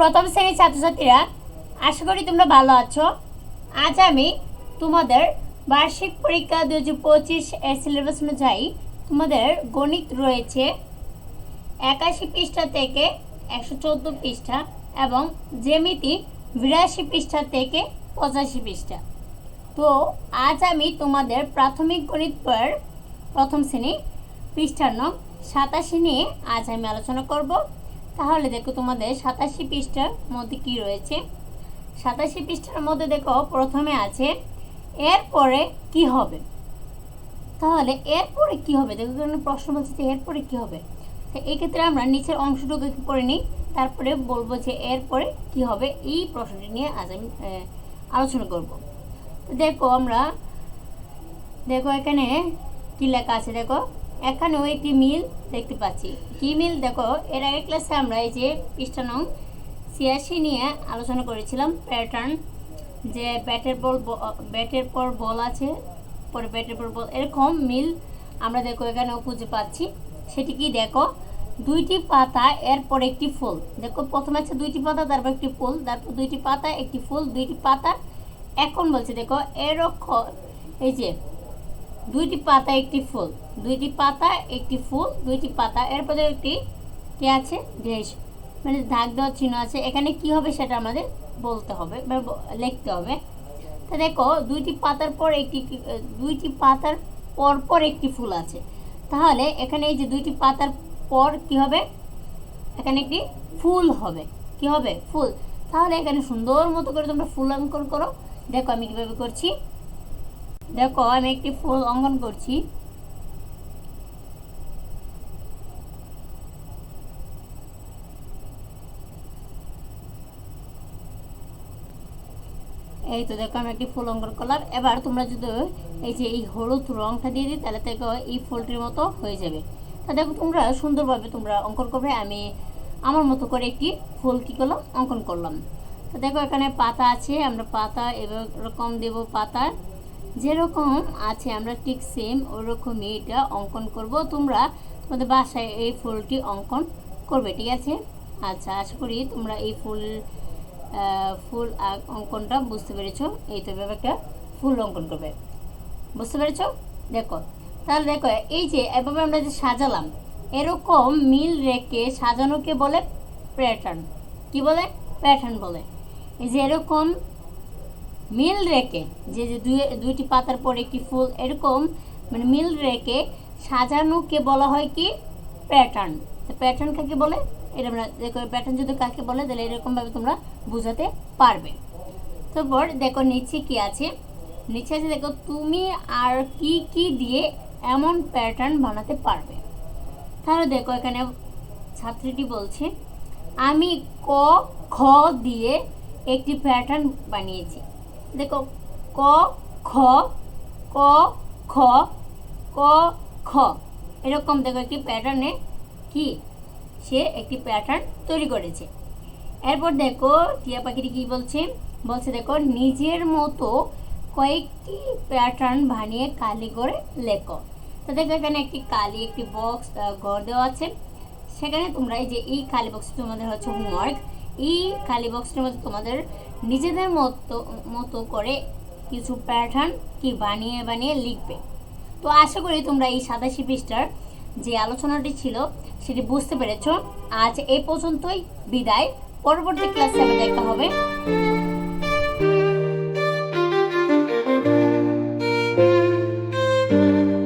প্রথম শ্রেণির ছাত্রছাত্রীরা, আশা করি তোমরা ভালো আছো। আজ আমি তোমাদের বার্ষিক পরীক্ষা দু হাজার পঁচিশ এর সিলেবাস অনুযায়ী তোমাদের গণিত রয়েছে একাশি পৃষ্ঠা থেকে একশো চোদ্দ পৃষ্ঠা এবং জ্যামিতি বিরাশি পৃষ্ঠা থেকে পঁচাশি পৃষ্ঠা। তো আজ আমি তোমাদের প্রাথমিক গণিত বইয়ের প্রথম শ্রেণি পৃষ্ঠার নং সাতাশি নিয়ে আজ আমি আলোচনা করব। তাহলে দেখো তোমাদের সাতাশি পৃষ্ঠার মধ্যে কি রয়েছে? সাতাশি পৃষ্ঠার মধ্যে দেখো প্রথমে আছে, এরপরে কি হবে? তাহলে এরপরে কি হবে? দেখো এখানে প্রশ্ন বলছে যে, এরপরে কি হবে? তো এই ক্ষেত্রে আমরা নিচের অংশটুকু পড়ে নিই, তারপরে বলব যে, এরপরে কি হবে? এই প্রশ্নটি নিয়ে আজ আমি আলোচনা করব। তো দেখো আমরা, দেখো এখানে কি লেখা আছে দেখো? এখানেও একটি মিল দেখতে পাচ্ছি। কি মিল? দেখো, এর আগের ক্লাসে আমরা এই যে পৃষ্ঠা নং ছিয়াশি নিয়ে আলোচনা করেছিলাম প্যাটার্ন যে ব্যাটের বল ব্যাটের পর বল আছে, পরে ব্যাটের পর বল এরকম মিল আমরা দেখো এখানেও খুঁজে পাচ্ছি। সেটি কি? দেখো, দুইটি পাতা, এরপর একটি ফুল। দেখো, প্রথমে আছে দুইটি পাতা, তারপর একটি ফুল, তারপর দুইটি পাতা, একটি ফুল, দুইটি পাতা। এখন বলছে, দেখো, এরকম, এই যে দুইটি পাতা, একটি ফুল। দুইটি পাতা, একটি ফুল, দুইটি পাতা। এরপরে একটি কি আছে? ড্রেস মানে দাগ দেওয়ার চিহ্ন আছে। এখানে কি হবে সেটা আমাদের বলতে হবে বা লিখতে হবে। তো দেখো, দুইটি পাতার পর একটি দুইটি পাতার পর পর একটি ফুল আছে। তাহলে এখানে এই যে দুইটি পাতার পর কি হবে? এখানে একটি ফুল হবে। কি হবে? ফুল। তাহলে এখানে সুন্দর মতো করে তোমরা ফুল অঙ্কন করো। দেখো আমি কীভাবে করছি। দেখো, আমি একটি ফুল অঙ্কন করছি। এই তো দেখো, আমি একটি ফুল অঙ্কন করলাম। এবার তোমরা যদি এই যে এই হলুদ রংটা দিয়ে দিই, তাহলে দেখো এই ফুলটির মতো হয়ে যাবে। তা দেখো, তোমরা সুন্দরভাবে তোমরা অঙ্কন করবে। আমি আমার মতো করে একটি ফুল কী করলাম, অঙ্কন করলাম। তো দেখো, এখানে পাতা আছে, আমরা পাতা এরকম দেব পাতা যেরকম আছে, আমরা ঠিক সেম ওরকমই এটা অঙ্কন করব। তোমরা তোমাদের বাসায় এই ফুলটি অঙ্কন করবে, ঠিক আছে? আচ্ছা আশা করি তোমরা এই ফুল ফুল অঙ্কনটা বুঝতে পেরেছ। এই তো একটা ফুল অঙ্কন করবে। বুঝতে পেরেছ? দেখো, তাহলে দেখো, এই যে এভাবে আমরা যে সাজালাম, এরকম মিল রেখে সাজানোকে বলে প্যাটার্ন কি বলে? প্যাটার্ন বলে। এই যে এরকম মিল রেখে, যে যে দুই, দুইটি পাতার পর একটি ফুল, এরকম মানে মিল রেখে সাজানোকে বলা হয় কি? প্যাটার্ন তো প্যাটার্ন কাকে বলে? দেখো প্যাটার্ন যদি কাকে বলে, তাহলে এরকমভাবে তোমরা বোঝাতে পারবে। তারপর দেখো, নিচে কি আছে? নিচে আছে দেখো, তুমি আর কি কি দিয়ে এমন প্যাটার্ন বানাতে পারবে? তাহলে দেখো, এখানে ছাত্রীটি বলছে, আমি ক, খ দিয়ে একটি প্যাটার্ন বানিয়েছি। দেখো, ক, খ ক খ ক, খ। এরকম দেখো একটি প্যাটার্নে কি? সে একটি প্যাটার্ন তৈরি করেছে। এরপর দেখো, টিয়া পাখিটি কি বলছে? বলছে দেখো, নিজের মতো কয়েকটি প্যাটার্ন বানিয়ে কালি করে লেখো। তো দেখো এখানে একটি কালি, একটি বক্স ঘর দেওয়া আছে। সেখানে তোমরা এই যে এই কালি বক্সটি তোমাদের হচ্ছে হোমওয়ার্ক এই খালি বক্সটির মধ্যে তোমাদের নিজেদের মতো মতো করে কিছু প্যাটার্ন কি বানিয়ে বানিয়ে লিখবে। তো আশা করি তোমরা এই সাতাশি পৃষ্ঠার যে আলোচনাটি ছিল, সেটি বুঝতে পেরেছ। আজ এই পর্যন্তই, বিদায়। পরবর্তী ক্লাসে আবার দেখা হবে।